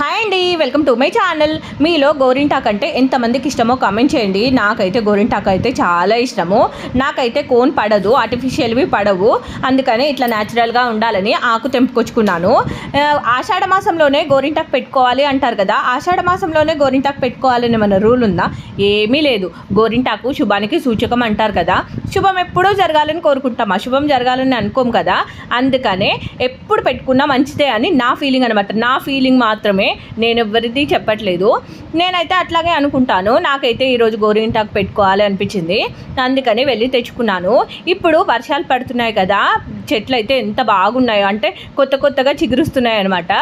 Hi అండి welcome to my channel. మీలో గోరింటాక్ అంటే ఎంతమందికి ఇష్టమో కామెంట్ చేయండి. నాకైతే గోరింటాక్ అయితే చాలా ఇష్టము. నాకైతే కోన్ పడదు ఆర్టిఫిషియల్వి పడవు. అందుకని ఇట్లా న్యాచురల్గా ఉండాలని ఆకు తెంపుకొచ్చుకున్నాను. ఆషాఢ మాసంలోనే గోరింటాక్ పెట్టుకోవాలి అంటారు కదా. ఆషాఢ మాసంలోనే గోరింటాక్ పెట్టుకోవాలని మన రూల్ ఉందా? ఏమీ లేదు. గోరింటాకు శుభానికి సూచకం అంటారు కదా. శుభం ఎప్పుడూ జరగాలని కోరుకుంటాం అశుభం జరగాలని అనుకోం కదా. అందుకనే ఎప్పుడు పెట్టుకున్నా మంచిదే అని నా ఫీలింగ్ అనమాట నా ఫీలింగ్ మాత్రమే నేను ఎవరిది చెప్పట్లేదు. నేనైతే అట్లాగే అనుకుంటాను. నాకైతే ఈరోజు గోరింటాకు పెట్టుకోవాలి అనిపించింది. అందుకని వెళ్ళి తెచ్చుకున్నాను. ఇప్పుడు వర్షాలు పడుతున్నాయి కదా చెట్లు అయితే ఎంత బాగున్నాయో అంటే కొత్త కొత్తగా చిగురుస్తున్నాయి అనమాట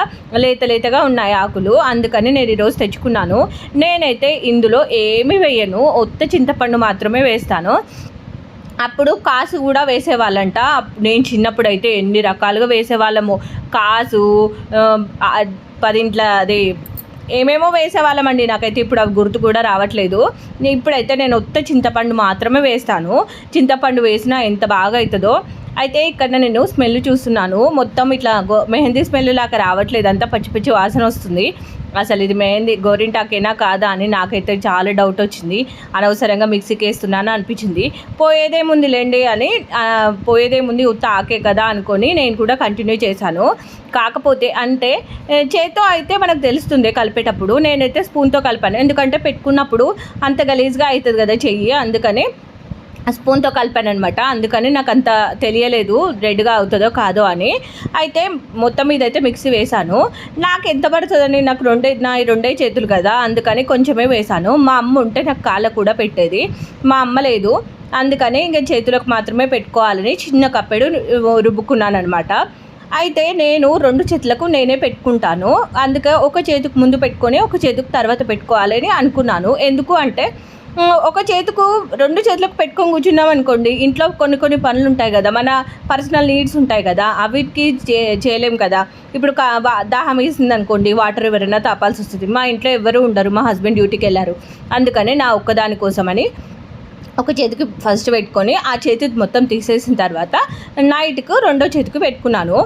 లేత లేతగా ఉన్నాయి ఆకులు. అందుకని నేను ఈరోజు తెచ్చుకున్నాను. నేనైతే ఇందులో ఏమి వేయను. ఒత్త చింతపండు మాత్రమే వేస్తాను. అప్పుడు కాసు కూడా వేసేవాళ్ళంట. నేను చిన్నప్పుడు అయితే ఎన్ని రకాలుగా వేసేవాళ్ళము. కాసు పదింట్ల అది ఏమేమో వేసేవాళ్ళమండి. నాకైతే ఇప్పుడు అవి గుర్తు కూడా రావట్లేదు. ఇప్పుడైతే నేను ఉత్త చింతపండు మాత్రమే వేస్తాను. చింతపండు వేసినా ఎంత బాగా అవుతుందో అయితే ఇక్కడ నేను స్మెల్ చూస్తున్నాను. మొత్తం ఇట్లా గో మెహందీ స్మెల్ లాగా రావట్లేదు. అంతా పచ్చి పచ్చి వాసన వస్తుంది. అసలు ఇది మెహందీ గోరింటాకేనా కాదా అని నాకైతే చాలా డౌట్ వచ్చింది. అనవసరంగా మిక్సీకి వేస్తున్నాను అనిపించింది. పోయేదేముంది లేండి అని పోయేదేముంది ఉత్త ఆకే కదా అనుకొని నేను కూడా కంటిన్యూ చేశాను. కాకపోతే అంటే చేతో అయితే మనకు తెలుస్తుంది కలిపేటప్పుడు. నేనైతే స్పూన్తో కలిపాను. ఎందుకంటే పెట్టుకున్నప్పుడు అంత గలీజ్గా అవుతుంది కదా చెయ్యి. అందుకని స్పూన్తో కలిపాను అనమాట అందుకని నాకు అంత తెలియలేదు రెడ్గా అవుతుందో కాదో అని. అయితే మొత్తం మీద అయితే మిక్సీ వేశాను. నాకు ఎంత పడుతుందని నాకు రెండే నా ఈ రెండే చేతులు కదా అందుకని కొంచెమే వేశాను. మా అమ్మ ఉంటే నాకు కాళ్ళ కూడా పెట్టేది. మా అమ్మ లేదు. అందుకని ఇంకా చేతులకు మాత్రమే పెట్టుకోవాలని చిన్న కప్పెడు రుబ్బుకున్నాను అనమాట అయితే నేను రెండు చేతులకు నేనే పెట్టుకుంటాను. అందుకే ఒక చేతికి ముందు పెట్టుకొని ఒక చేతికి తర్వాత పెట్టుకోవాలని అనుకున్నాను. ఎందుకు అంటే ఒక చేతుకు రెండు చేతులకు పెట్టుకొని కూర్చున్నాం అనుకోండి ఇంట్లో కొన్ని కొన్ని పనులు ఉంటాయి కదా మన పర్సనల్ నీడ్స్ ఉంటాయి కదా అవిటికి చే చేయలేం కదా. ఇప్పుడు కా దాహం వేసింది అనుకోండి వాటర్ ఎవరైనా తాపాల్సి వస్తుంది. మా ఇంట్లో ఎవరు ఉండరు మా హస్బెండ్ డ్యూటీకి వెళ్ళారు. అందుకని నా ఒక్కదాని కోసమని ఒక చేతికి ఫస్ట్ పెట్టుకొని ఆ చేతి మొత్తం తీసేసిన తర్వాత నైట్కు రెండో చేతికి పెట్టుకున్నాను.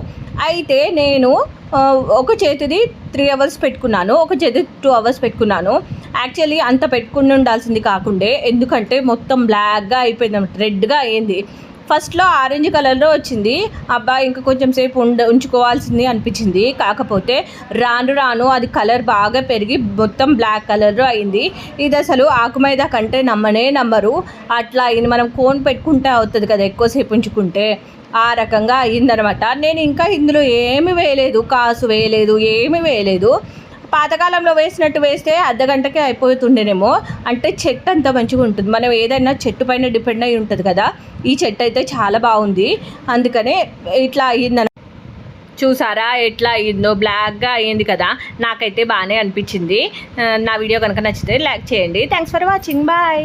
అయితే నేను ఒక చేతిది త్రీ అవర్స్ పెట్టుకున్నాను ఒక చేతి టూ అవర్స్ పెట్టుకున్నాను. యాక్చువల్లీ అంత పెట్టుకుని ఉండాల్సింది కాకుండే. ఎందుకంటే మొత్తం బ్లాక్గా అయిపోయింది రెడ్గా అయింది. ఫస్ట్లో ఆరెంజ్ కలర్లో వచ్చింది. అబ్బా ఇంకా కొంచెం సేపు ఉండ ఉంచుకోవాల్సింది అనిపించింది. కాకపోతే రాను రాను అది కలర్ బాగా పెరిగి మొత్తం బ్లాక్ కలర్లో అయింది. ఇది అసలు ఆకుమైదా కంటే నమ్మనే నమ్మరు. అట్లా అయింది. మనం కోన్ పెట్టుకుంటే అవుతుంది కదా ఎక్కువసేపు ఉంచుకుంటే. ఆ రకంగా అయ్యిందనమాట నేను ఇంకా ఇందులో ఏమి వేయలేదు. కాసు వేయలేదు. ఏమి వేయలేదు. పాతకాలంలో వేసినట్టు వేస్తే అర్ధగంటకే అయిపోతుండేనేమో. అంటే చెట్టు అంత మంచిగా ఉంటుంది. మనం ఏదైనా చెట్టు పైన డిపెండ్ అయి ఉంటుంది కదా. ఈ చెట్టు అయితే చాలా బాగుంది. అందుకనే ఇట్లా అయ్యిందని. చూసారా? ఎట్లా అయ్యిందో? బ్లాక్గా అయ్యింది కదా. నాకైతే బాగానే అనిపించింది. నా వీడియో కనుక నచ్చితే లైక్ చేయండి. Thanks for watching bye